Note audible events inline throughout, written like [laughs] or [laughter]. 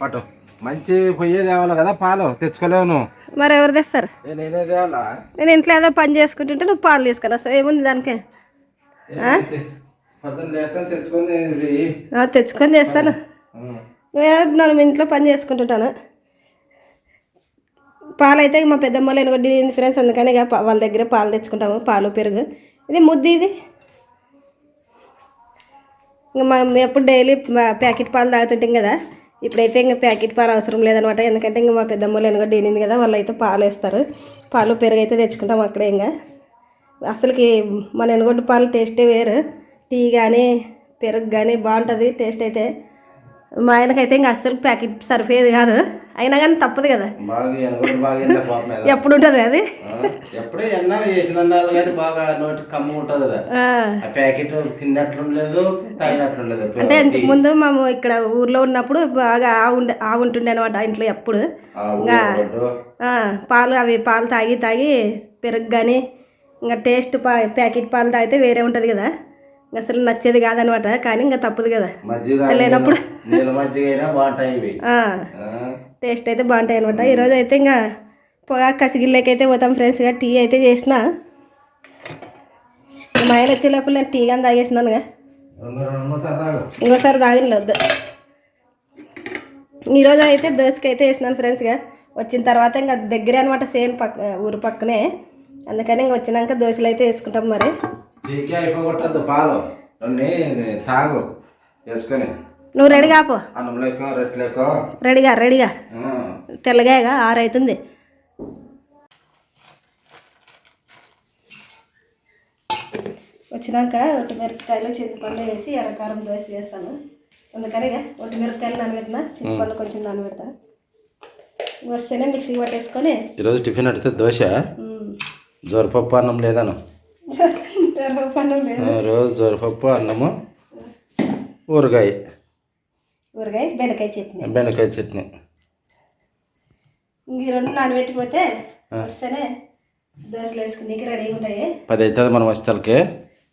పట్టు. మంచి పొయ్యే తేవాలి కదా పాలు తెచ్చుకోలేవు నువ్వు. మరి ఎవరు తెస్తారు? నేనే తేవాలా? నేను ఇంట్లో ఏదో పని చేసుకుంటుంటే నువ్వు పాలు తీసుకుని వస్తావు ఏముంది దానికి? తెచ్చుకొని చేస్తాను. నేను ఇంట్లో పని చేసుకుంటుంటాను? పాలు అయితే మా పెద్దమ్మ లేని కొద్ది ఫ్రెండ్స్ అందుకని ఇక వాళ్ళ దగ్గర పాలు తెచ్చుకుంటాము పాలు పెరుగు. ఇది ముద్ది ఇది. ఇంకా మనం ఎప్పుడు డైలీ ప్యాకెట్ పాలు తాగుతుంటాం కదా. ఇప్పుడైతే ఇంకా ప్యాకెట్ పాలు అవసరం లేదనమాట ఎందుకంటే ఇంకా మా పెద్దమ్మలు లేని కూడా కదా వాళ్ళు అయితే పాలు వేస్తారు. పాలు పెరుగు అయితే తెచ్చుకుంటాం అక్కడే ఇంకా. అసలుకి మన ఎనుగొడ్డు పాలు టేస్టే వేరు. టీ కానీ పెరుగు కానీ బాగుంటుంది టేస్ట్ అయితే. మా ఆయనకైతే ఇంకా అస్సలు ప్యాకెట్ సరిపోయేది కాదు. అయినా కానీ తప్పదు కదా. ఎప్పుడు ఉంటుంది అది? ఆ, ఎప్పుడే ఎన్న వేసిన అన్నాలు కానీ బాగా నోటి కమ్ము ఉంటుంది కదా. ఆ, ఆ ప్యాకెట్ తిన్నట్లుండలేదు తాగినట్లుండలేదు. అంటే ఇంతకు ముందు మేము ఇక్కడ ఊర్లో ఉన్నప్పుడు బాగా ఆవు ఆవు ఉంటుండే అనమాట ఇంట్లో ఎప్పుడు. ఆ, పాలు అవి పాలు తాగి తాగి పెరుగు కానీ ఇంకా టేస్ట్ పా ప్యాకెట్ పాలు తాగితే వేరే ఉంటుంది కదా. ఇంకా అసలు నచ్చేది కాదనమాట కానీ ఇంకా తప్పదు కదా. లేనప్పుడు టేస్ట్ అయితే బాగుంటాయి అనమాట ఈరోజు అయితే ఇంకా పొగా అయితే పోతాం ఫ్రెండ్స్గా టీ అయితే చేసిన. మా ఆయన వచ్చే లోపల నేను టీ కానీ తాగేసినానుగా. ఇంకోసారి తాగిన వద్దు. ఈరోజు అయితే దోశకి అయితే వేసినాను ఫ్రెండ్స్గా వచ్చిన తర్వాత ఇంకా దగ్గరే అనమాట సేమ్ పక్క ఊరు పక్కనే. అందుకని ఇంక వచ్చినాక దోశలు అయితే వేసుకుంటాం మరి. టీకి అయిపోగొట్టద్దు పాలు. తాగు వేసుకొని. నువ్వు రెడీ కాపో రెడీగా రెడీగా తెల్లగాయగా ఆరు అవుతుంది వచ్చినాక ఒట్టి మిరపకాయలు చింతపండు వేసి ఎర్రకారం దోశ చేస్తాను. అందుకని ఇక ఒట్టి మిరపకాయలు నానబెట్టిన చింతపండు కొంచెం నానబెడతా. వస్తేనే మిక్సీ పట్టేసుకొని. ఈరోజు టిఫిన్ అడిగితే దోశ? జోరపప్పు అన్నం లేదను [laughs] రోజు జోరపప్పు అన్నము ఊరగాయ. ఊరగాయ బెండకాయ చట్నీ. బెండకాయ చట్నీ. ఈ రెండు నానబెట్టిపోతే వస్తేనే దోశలు వేసుకుని రెడీగా ఉంటాయి. పది అవుతుంది మనం వచ్చేసరికి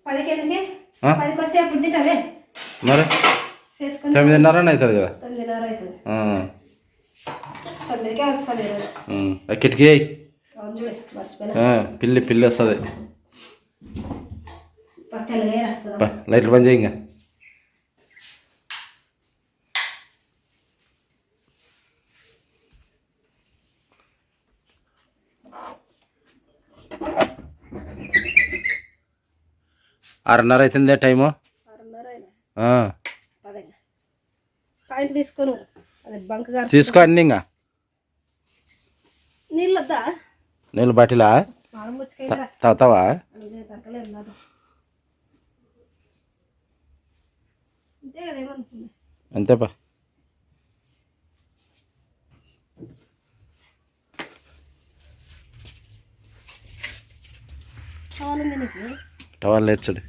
పదికి ఎందుకే? పదికి వస్తే అప్పుడు తింటావే? మరి? తొమ్మిదిన్నర అవుతుంది కదా? తొమ్మిదిన్నర అవుతుంది తొమ్మిదికే వస్తుంది కిటికీ పిల్లి పిల్లి వస్తుంది. లైట్లు బంద్ చేయి ఇంకా. ఆరున్నర అవుతుందే టైము? తీసుకో అన్ని ఇంకా. నీళ్ళు బాటిలా? తాగుతావా అదే తగ్గలేదు నాకు అంతే కదా ఏమనుకుంది అంతేపా. టవల్ లేచుడు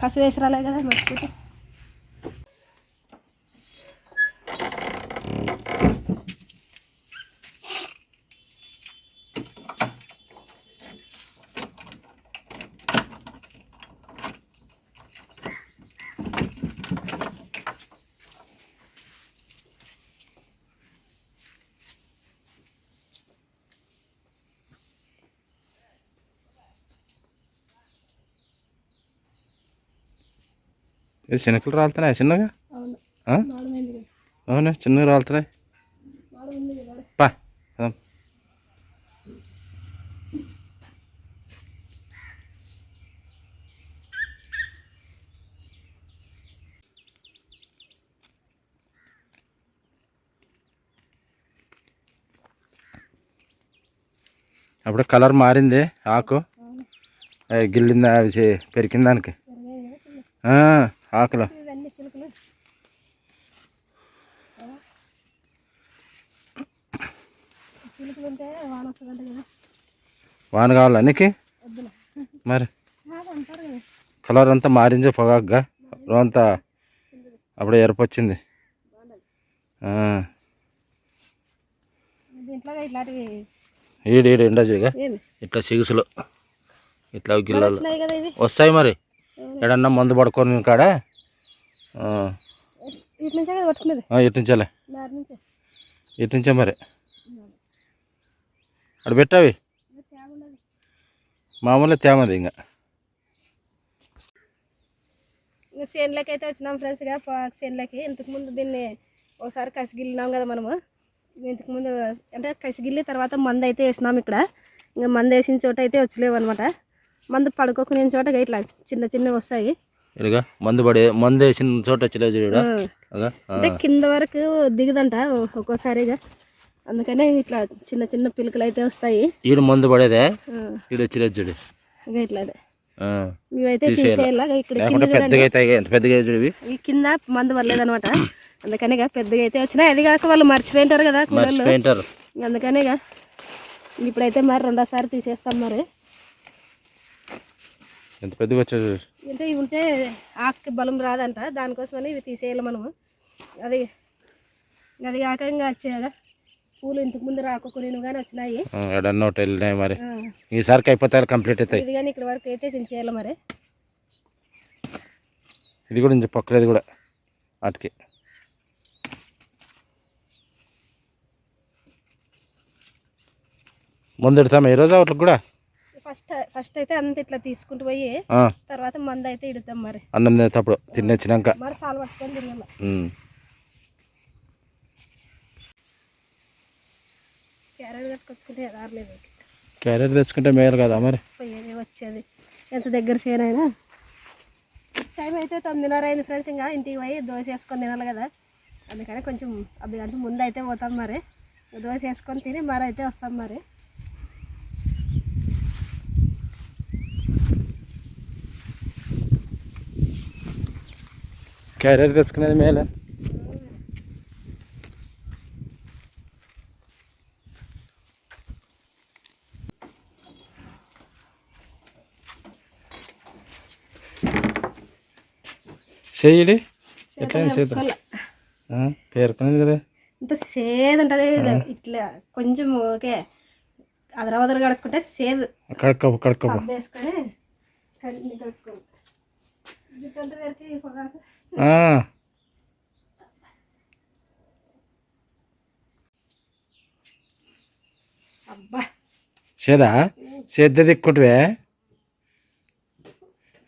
కసు వేసి రాలే కదా మర్చిపోతే ఇది శనకలు రాలుతున్నాయి? చిన్నగా? అవును. చిన్నగా రాలుతున్నాయి? పా. అప్పుడు కలర్ మారింది ఆకు. గిల్లింది? పెరికిన దానికి. ఆకులు. వాన కావాలా నీకు? మరి? కలర్ అంతా మారింది పొగాగ్గా అంతా అప్పుడే ఇట్లాంటివి ఈడు ఈడు ఎండజీగా ఏమి? ఇట్లా సిగుసులు ఇట్లా గిల్లలు. వస్తాయి మరి? ఎడన్నా మందు పడుకొని కాడ? ఇటు నుంచే మరి? అక్కడ పెట్టావి? మామూలుగా తేమది ఇంకా. ఇంకా చేనులకి అయితే వచ్చినాం ఫ్రెండ్స్ ఇక పాక్ చేనులకి. ఇంతకుముందు దీన్ని ఒకసారి కసిగిల్లినాం కదా మనము. ఇంతకుముందు అంటే కసిగిల్లి తర్వాత మందు అయితే వేసినాం ఇక్కడ. ఇంకా మందు వేసిన చోట అయితే వచ్చలేవు అనమాట మందు పడుకోకునే చోట ఇట్లా చిన్న చిన్నవి వస్తాయి. మందు పడే మందు వేసిన చోట అంటే కింద వరకు దిగదంట ఒక్కోసారిగా అందుకనే ఇట్లా చిన్న చిన్న పిలుకలు అయితే వస్తాయి. ఈడు మందు పడేదే? ఈడు చూడు ఇక ఇట్లా అదే. ఆ. ఇవైతే తీసేయాలా? ఇక్కడ లేకుంటే పెద్దగా అవుతాయి ఎంత పెద్దగా అవుతాయి ఇవి ఈ కింద మందు పడలేదనమాట అందుకని పెద్దగా అయితే వచ్చినాయి అది కాక వాళ్ళు మర్చిపోయింటారు కదా అందుకని ఇప్పుడైతే మరి రెండోసారి తీసేస్తాం మరి. ఎంత పెద్దగా వచ్చేది చూడు. అంటే ఇవి ఉంటే ఆకుకి బలం రాదంట. దానికోసమని ఇవి తీసేయాలి మనము. అది అది కాక ఇంకా వచ్చేయాలి పూలు ఇంతకు ముందు రాకొకొని కానీ వచ్చినాయి. ఎడన్నా వెళ్ళినాయి మరి. ఈసారికి అయిపోతాయి కంప్లీట్ అవుతాయి ఇది కానీ ఇక్కడ వరకు అయితే చించేయాలి మరి. ఇది కూడా ఇంత పక్కలేదు కూడా వాటికి ముందు ఎడతామా ఈరోజు వాటికి కూడా? ఫస్ట్ ఫస్ట్ అయితే అంత ఇట్లా తీసుకుంటూ పోయి తర్వాత మందు అయితే ఇడుతాం మరి. అన్నం తినేటప్పుడు తినేచ్చినాక. మరి సాలు పట్టుకొని తినాలి. క్యారెట్ కట్టుకొచ్చుకుంటే రాలేదు క్యారెట్ తెచ్చుకుంటే మేలు కదా మరి? పోయేది వచ్చేది? ఎంత దగ్గర సేనైనా టైం అయితే తొమ్మిదిన్నర అయింది ఫ్రెండ్స్ ఇంకా ఇంటికి పోయి దోశ వేసుకొని తినాలి కదా. అందుకని కొంచెం అర్ధ గంట ముందు అయితే పోతాం మరి. దోశ వేసుకొని తిని మరి అయితే వస్తాం మరి. క్యారెట్ తెచ్చుకునేది మేలే. చెయ్యడి ఎట్లా చేద్దాం పేర్కొనేది కదా. ఇంత సేదు ఉంటుంది ఇట్లా కొంచెం ఓకే అదరవదర కడుక్కుంటే సేదు. కడుక్కో కడుక్కో సబ్బు వేసుకొని కడుక్కోవాలి చేదా? సేద్ద దిక్కుంటువే?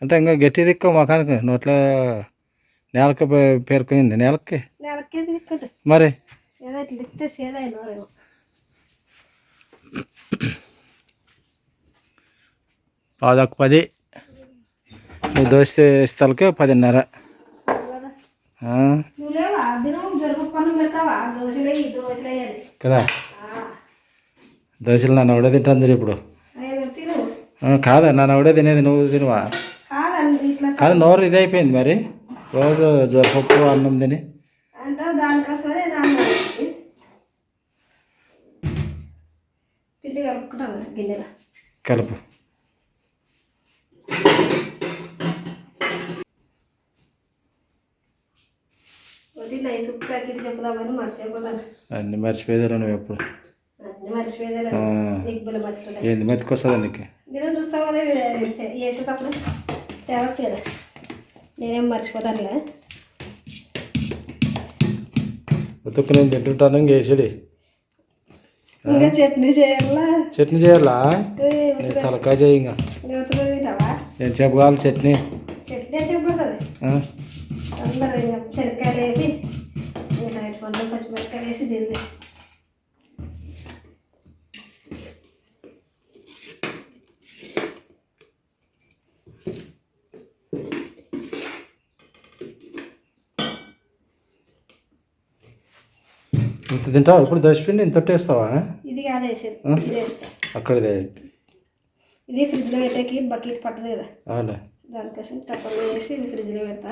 అంటే ఇంకా గట్టి దిక్కు మొఖానికి నోట్లో నేలకి పేరుకుంది నేలకి? మరి? పాదొక పది. దోశ ఇస్తాలకి పదిన్నర. కదా? దోశలు నన్ను ఒకడే తింటాను చూడు ఇప్పుడు. కాదా? నన్ను ఒకడే తినేది నువ్వు తినవా? కాదు నోరు ఇది అయిపోయింది మరి. రోజు పప్పు అన్నం తిని. కలుపు. ప్యాకెట్ చెప్పుదామని మర్చిపోతాను. అన్ని మర్చిపోయేదారు నువ్వు ఎప్పుడు? అన్నీ మర్చిపోయేదే మర్చిపోతాను ఏంది మెతుకొస్తుందా నీకు? దినం చూస్తావు కదా వేసేటప్పుడు? కదా నేనేం మర్చిపోతానులే. ఉతుక్కు నేను తింటుంటాను ఇంకేసుడి ఇంకా చట్నీ చేయాలా? చట్నీ చేయాలా? ఏ, నీ తలకాయ చేయి ఇంకా. నేను చెప్పగాలి చట్నీ? చట్నీ? అందరూ ఇంకా శనక్కాయలు వేసి ఇంకా పండు పచ్చిమిరపకాయలు వేసి తింది ఇంత తింటావా? ఇప్పుడు దోశపిండి? ఇంత వేస్తావా ఇది వేసేది ఇది ఫ్రిడ్జ్లో పెట్టేకి బకెట్ పట్టదు కదా. అవునా దానికోసం తప్పలో వేసి ఇది ఫ్రిడ్జ్లో పెడతా.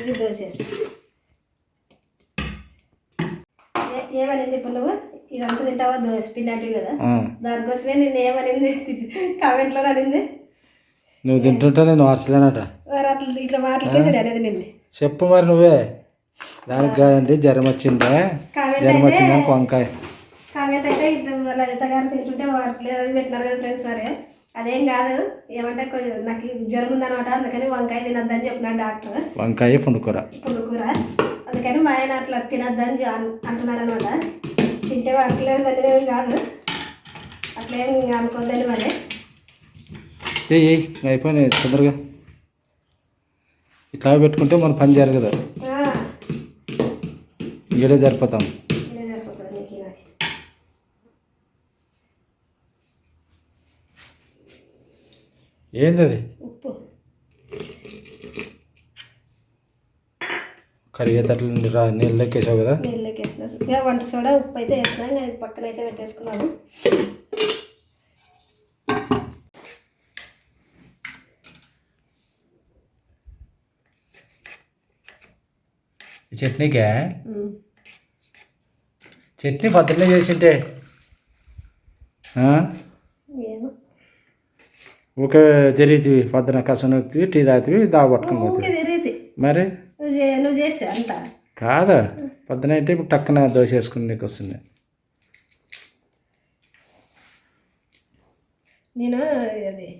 ఇది దోశ ఏమనింది ఇప్పుడు నువ్వు? ఇదంతా తింటావా? దోశ పిండి అంటే కదా. దానికోసమే నేను ఏమనింది? కామెంట్లో అనింది. నువ్వు తింటుంటే నేను వార్చలేనట ఇట్లా మాటలకే చూడు అనేది నిన్ను. చెప్పు మరి నువ్వే. దానికి కాదండి జ్వరం వచ్చిందే. జ్వరం అయితే వచ్చిందానికి వంకాయ. కామెంట్ అయితే ఇద్దరు లలిత గారు తింటుంటే వార్చలేదని పెట్టినారు కదా ఫ్రెండ్స్ మరి అదేం కాదు ఏమంటే కొంచెం నాకు జ్వరం ఉందనమాట అందుకని వంకాయ తినొద్దని చెప్పినాడు డాక్టర్. వంకాయ పుండుకూర పుండుకూర అందుకని మా ఆయన అట్లా తినొద్దని అంటున్నాడు అనమాట తింటే వార్చలేదు అనేది కాదు. అట్లేం అనుకోద్దని మరి. ఏ ఏ అయిపోయినాయి తొందరగా. ఇట్లా పెట్టుకుంటే మన పని జరగదు. ఆ, ఈడే సరిపోతాం ఇదే సరిపోతుంది నీకు నాకు ఏంది అది ఉప్పు కరిగేటట్లు రా నీళ్ళు ఎక్కేసావు కదా? నీళ్ళకి వేసిన ఇక వంట సోడా ఉప్పు అయితే వేసినా. ఇది పక్కన అయితే పెట్టేసుకున్నాము ఈ చట్నీకే. చట్నీ పొద్దున్నే చేసింటే. ఊకే జరిగితివి పొద్దున కసం నొక్కుతివి టీ తాగుతివి దా పట్టుకుని పోతుంది మరి? నువ్వు చేసి అంత. కాదా? పొద్దున అయితే ఇప్పుడు టక్కన దోశ వేసుకుని నీకు వస్తుంది. నేను అది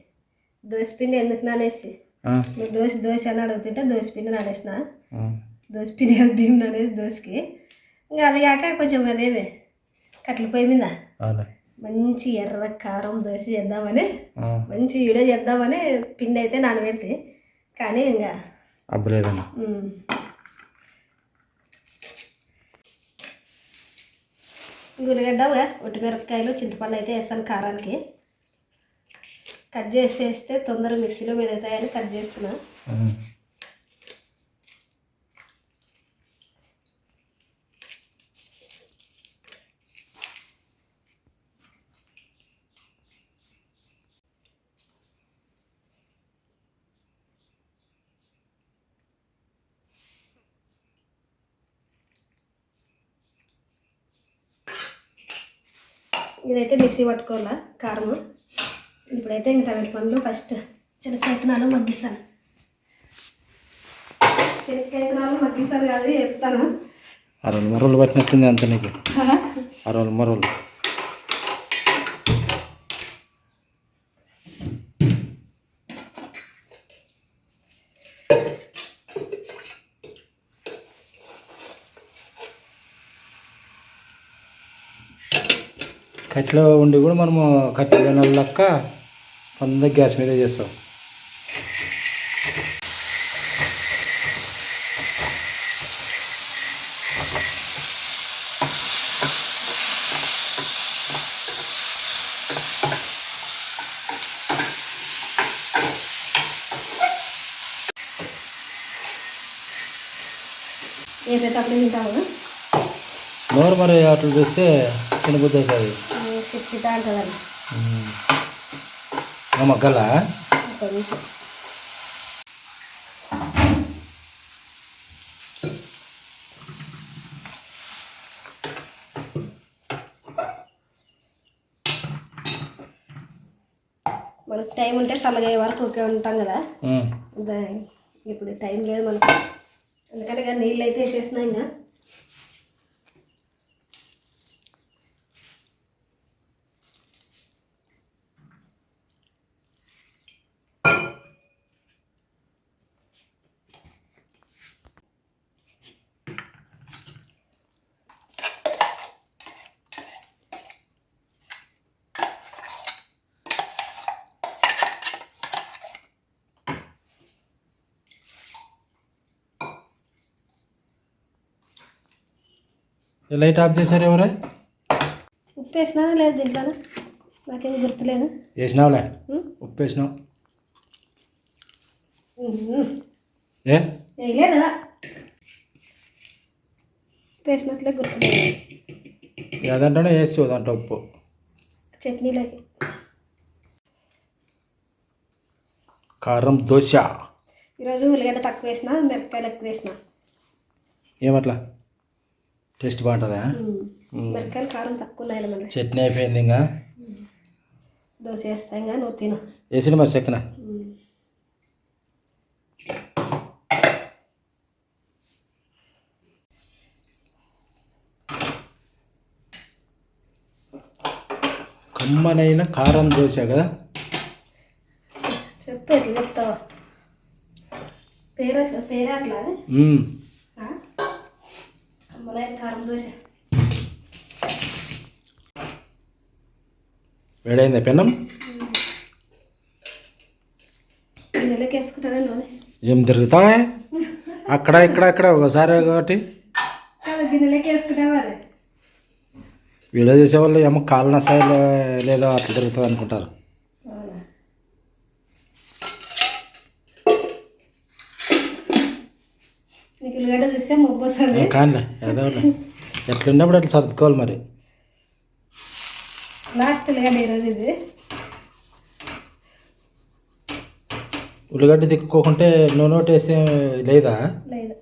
దోశపిండి ఎందుకు నానేసి? నువ్వు దోశ దోశ అని అడుగుతుంటే దోశపిండి నానేసిన? ఆ. దోశపిండి బియ్యం నానేసి దోశకి. ఇంకా అది కాక కొంచెం అదేమే. కట్టెల పొయ్యి మీద. మంచి ఎర్ర కారం దోశ చేద్దామని మంచి వీడియో చేద్దామని పిండి అయితే నానబెడితే కానీ ఇంకా అబ్బలేదన్న. ఉల్లిగడ్డ మిరపకాయలు చింతపండు అయితే వేస్తాను కారానికి. కట్ చేసేస్తే తొందరగా మిక్సీలో మెదుగుతాయని కట్ చేస్తున్నా. ఇదైతే మిక్సీ పట్టుకోవాలా కారము. ఇప్పుడైతే ఇంక టమాటో పండ్లు ఫస్ట్ శనక్కాయ విత్తనాలు మగ్గిస్తాను. శనక్కాయ విత్తనాలు మగ్గిస్తాను కాదు చెప్తాను. అరవై మరలు పట్టినట్టుంది అంత నీకు. అరవై మరలు కట్టెలో ఉండి కూడా మనము కట్టెల లెక్క పొంద గ్యాస్ మీద చేస్తాం. నోరు మరి అట్లా చూస్తే తినబుద్ధి అవుతుంది. అంటుందండి మగ్గల? కొంచెం మనకు టైం ఉంటే చల్లగా వరకు ఓకే ఉంటాం కదా? ఇప్పుడు టైం లేదు మనకు. అందుకని నీళ్ళు అయితే వేసేసినా ఇంకా. లైట్ ఆఫ్ చేశారు ఎవరే? ఉప్పు వేసినా లేదు దీంట్లో నాకేం గుర్తులేదు. వేసినావులే? ఉప్పు వేసినావు. ఏ? వేయలేదా? ఉప్పు వేసినట్లే గుర్తులేదు ఏదంటే వేస్తావు దాంట్లో ఉప్పు? చట్నీలోకి కారం దోశ. ఈరోజు ఉల్లిగడ్డ తక్కువ వేసిన మిరపకాయలు ఎక్కువ వేసిన. ఏమట్లా? టేస్ట్ బాగుంటుందా? మిరపకాయలు కారం తక్కువ ఉన్నాయి చట్నీ అయిపోయింది ఇంకా? దోశ వేస్తాం ఇంకా నువ్వు తిను. వేసిన మరి చెక్కన. కమ్మనైన కారం దోశ కదా? చెప్పు ఎట్లా చెప్తావా? పేరు పేరు అట్లా? వేడైందా పెన్నం గిన్నెలోకి వేసుకుంటారా నూనె ఏం తిరుగుతావా అక్కడ ఇక్కడ అక్కడ ఒకసారి ఒకటి గిన్నెలోకి వీడియో చేసేవాళ్ళు ఏమో కాలు నసాయిలో లేదో అట్లా తిరుగుతుంది అనుకుంటారు అవునా నీకు ఉల్లిగడ్డ చూస్తే మొబ్బు వస్తుంది. కానీ ఒకటి. ఎట్లున్నప్పుడు అట్లా సర్దుకోవాలి మరి? లాస్ట్ ఉల్లిగడ్డ ఈరోజు ఇది. ఉల్లిగడ్డ తిక్కుకోకుంటే నూనె వేస్తే లేదా లేదు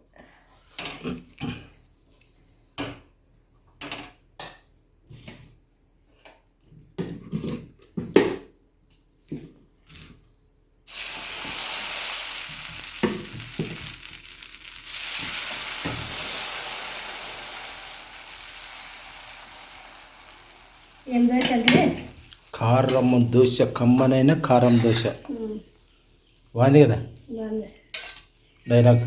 ఏం దోశ అంటే కారం దోశ కమ్మనైన కారం దోశ. బాగుంది కదా? డైలాగ్.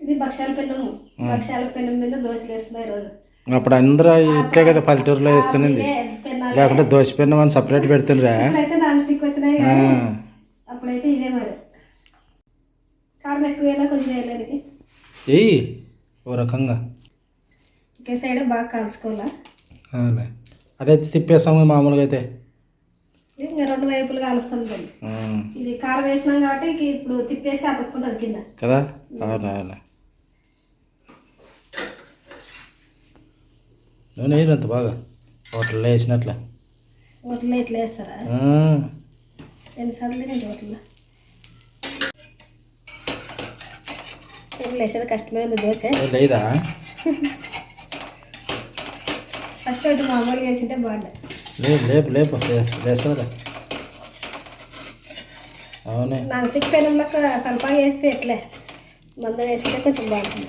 ఇది భక్షాల పెన్నము. భక్షాల పెన్నం మీద దోశలు వేస్తున్నాయి ఈరోజు. అప్పుడు అందరూ ఇట్లే కదా పల్లెటూరులో వేస్తున్నది. లేకుంటే దోశ పెన్నం అని సపరేట్ పెడుతుండ్రా? నాన్ స్టిక్ వచ్చినాయి అప్పుడైతే ఇవే మరి. కారం ఎక్కువ వేయాలా కొంచెం వేయలేనికి ఏయ్ ఓ రకంగా. ఒకే సైడ్ బాగా కాల్చుకోవాలా. అదైతే తిప్పేస్తాము మామూలుగా అయితే. ఇంకా రెండు వైపులు కాలుస్తుంది ఇది కారం వేసినాం కాబట్టి ఇప్పుడు తిప్పేసి అతక్కుంటుంది కింద. కదా? అవును అవును నూనె వేయనంత బాగా? హోటల్లో వేసినట్లే. హోటల్లో ఇట్లా వేస్తారా? ఎన్నిసార్లు తినండి హోటల్లో? ఇప్పుడు వేసేది కష్టమే ఉంది దోశ ఏ లేదా ఫస్ట్ ఒకటి మామూలుగా వేసింటే బాగుండే లేపు లేపు లేపు లేస్తుందా అవునే నాన్ స్టిక్ పెనంలో సల్పాగా వేస్తే ఎట్లే మందం వేసింటే కొంచెం బాగుంటుంది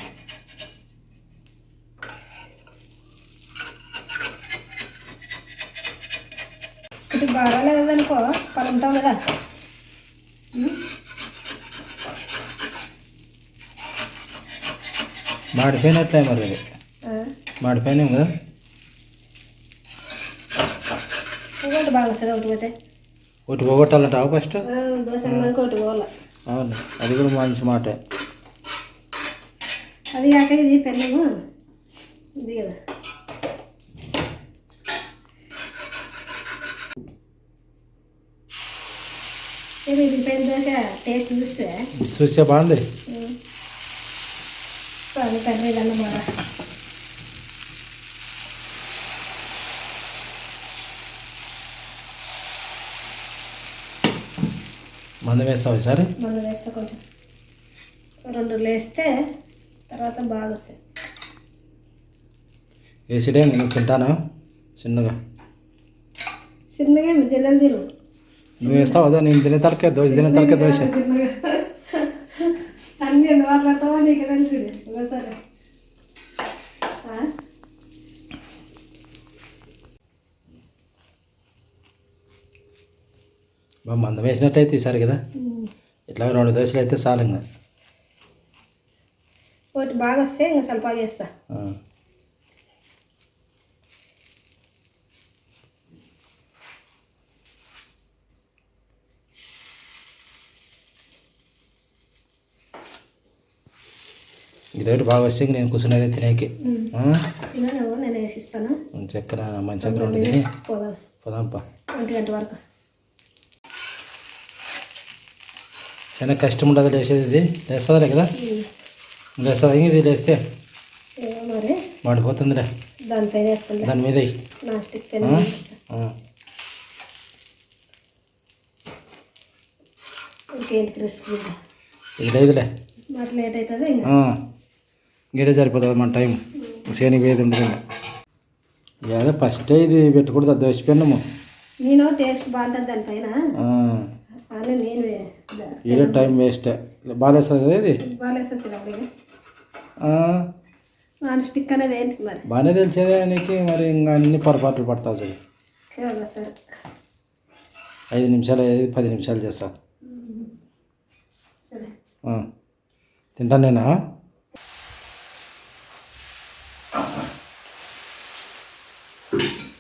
ఇటు బాగాలేదనుకో పలుంటాం కదా మాడిపోయినట్లే మరి అది మాడిపోయినాం కదా ఇంకోటి బాగా వస్తుంది ఒకటి పోతే. ఒకటి పోగొట్టాలంటావా ఫస్ట్? ఒకటి అవును అది కూడా మంచి మాటే. అది కాక ఇది పెన్నము ఇది కదా. ఇది దోశ? టేస్ట్ చూస్తే? చూసే బాగుంది. బాగా మందం వేస్తావు ఈసారి? మనం వేస్తే కొంచెం. రెండు వేస్తే తర్వాత బాగా వస్తాయి. వేసిడే నేను తింటాను? చిన్నగా. చిన్నగా తిను. నువ్వు వేస్తావు? అదా నేను తినే తలకే దోశ తినే తలకే దోశ. అన్ని మాట్లాడతావో నీకు తెలుసు ఒకసారి ఆ? మా మందం వేసినట్టయితే ఈసారి కదా? ఇట్లా రెండు దోశలు అయితే చాలు ఇంకా ఒకటి బాగా వస్తే ఇంకా సల్పా చేస్తా. ఇదొకటి బాగా వస్తే నేను కూర్చున్నది తినేకి. చెక్కన మంచి చక్కెర పోదాం. పోదాంపా. ఇంటి గంట వరకు. చాలా కష్టం ఉండదు లేచేది ఇది. లేస్తుందిలే కదా? లేస్తుంది? ఇది? లేస్తే మాడిపోతుందిలే. దాని మీద. ఇది లేదులే. గీడే సరిపోతుంది మన టైం వేది ఉండదు ఏదో ఫస్ట్ ఇది పెట్టకూడదు దోశ పెన్నము నేను టేస్ట్ బాగుంటుంది దానిపైన నేను ఇదే టైం వేస్ట్. బాగాలేస్తుంది ఇది? స్టిక్ అనేది ఏంటి మరి? బాగానే తెలిసేదే నీకు మరి ఇంకా అన్ని పొరపాట్లు పడతావు చూడు. ఐదు నిమిషాలు పది నిమిషాలు చేస్తా. తింటాను నేనా?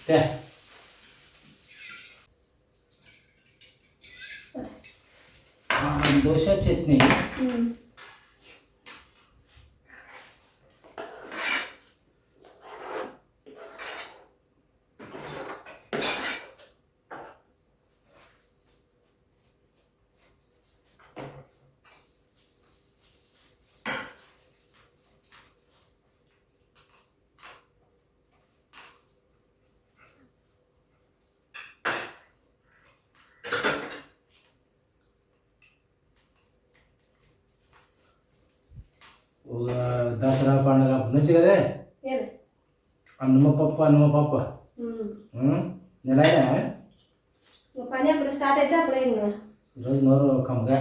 తే. ఆ, దోశ చట్నీ ఒక దసరా పండుగ అప్పటి నుంచి కదే ఏమి అన్నమ పప్పు అన్నమ పప్పు నెలయా నువ్వు పని అప్పుడు స్టార్ట్ అయితే అప్పుడే ఇంకా ఈరోజు నోరు కమ్మగా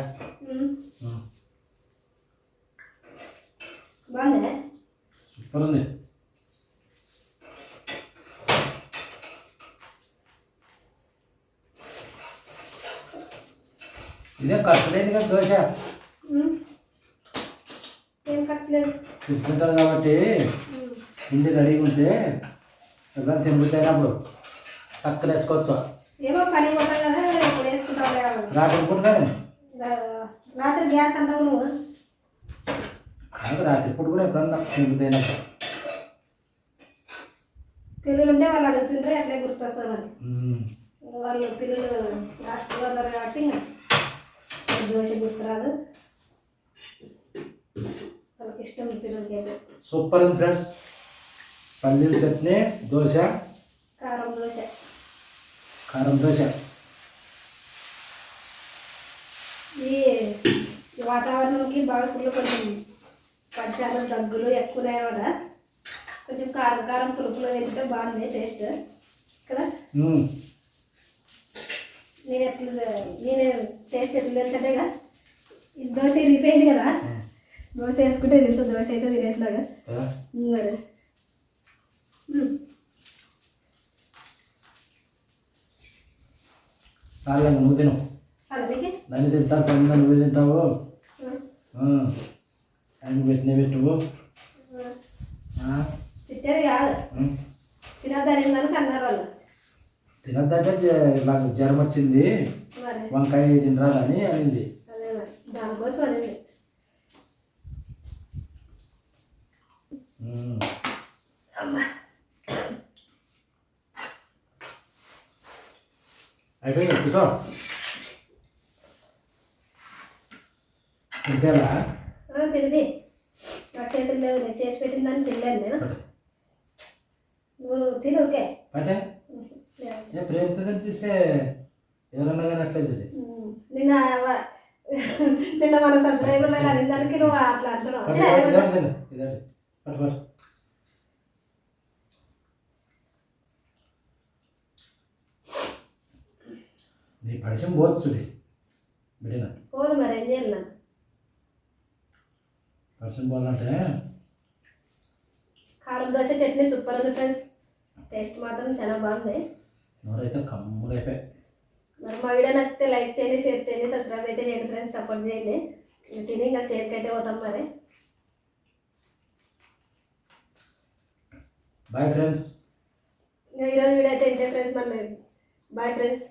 బాగుందా సూపర్ ఉంది ఇదే కట్టలేదు కదా దోశ ఏం ఖర్చు లేదు తింటుంటుంది కాబట్టి ఇంటి రెడీగా ఉంటే ఎవరైనా తింపుతాయినప్పుడు పక్కన వేసుకోవచ్చు ఏమో పని పోతాం కదా ఇప్పుడు వేసుకుంటాం రాత్రి పూట కానీ రాత్రి గ్యాస్ అంటావు నువ్వు. కాదు రాత్రి పూట కూడా ఎప్పుడన్నా తింపుతాయినప్పుడు పిల్లలు ఉంటే వాళ్ళు అడుగుతుంటే అట్లే గుర్తొస్తుంది మరి వాళ్ళు పిల్లలు హాస్టల్ ఉన్నారు కాబట్టి దోశ గుర్తురాదు వాళ్ళకి ఇష్టం పిల్లలకి సూపర్ ఉంది ఫ్రెండ్స్. పల్లీల చట్నీ దోశ. కారం దోశ. కారం దోశ. ఈ వాతావరణంకి బాగా కొంచెం పచ్చాలు దగ్గులు ఎక్కువ ఉన్నాయన్నమాట కొంచెం కారం కారం పులుపులు తింటే బాగుంది టేస్ట్. కదా. నేను ఎట్లా నేను టేస్ట్ ఎట్లా తెలుసంటేగా దోశ ఇరిగిపోయింది కదా. దోశ వేసుకుంటే తింటూ దోశ అయితే తినేసినాగా కదా? మరి మ్మ్. చాలు ఇంకా నువ్వు తిను. దాన్ని తింటారు పని నువ్వు తింటావు. ఆయన పెట్టిన పెట్టువు తినద్దంటే నాకు జ్వరం వచ్చింది. వంకాయ తినరాదని అనింది. దానికోసం అనేది మ్మ్. అమ్మా అయిపోయింది? కూర్చో. ఆ, తిరిగి నా చేతులు లేవు నేను చేసి పెట్టిన దాన్ని తినలేను నేను. నువ్వు తిను ఓకే. పట్టే. ఏ ప్రేమతో కనిపిస్తే ఎవరన్నా కానీ అట్లే చూడు నిన్న నిన్న మన సబ్స్క్రైబర్లు అడిగిన దానికి నువ్వు అట్లా అంటున్నావు పట్టు, తిను, పట్టు, ఏమన్నా? ఇదొకటి తిను, ఇదొకటి. పట్టు, పట్టు. నీ పరిచయం పోవచ్చు బిడ్డ పోదు మరి ఏం చేయాలి పరిచయం పోవాలంటే? కారం దోశ చట్నీ సూపర్ ఉంది ఫ్రెండ్స్ టేస్ట్ మాత్రం చాలా బాగుంది. నోరైతే కమ్ముగా అయిపోయి. మరి మా వీడియో నచ్చితే లైక్ చేయండి షేర్ చేయండి సబ్స్క్రైబ్ అయితే చేయండి ఫ్రెండ్స్ సపోర్ట్ చేయండి. తిని ఇంకా షేర్కి అయితే పోతాం మరి. బాయ్ ఫ్రెండ్స్ ఈరోజు వీడియో అయితే ఇంతే ఫ్రెండ్స్ మరి. Bye friends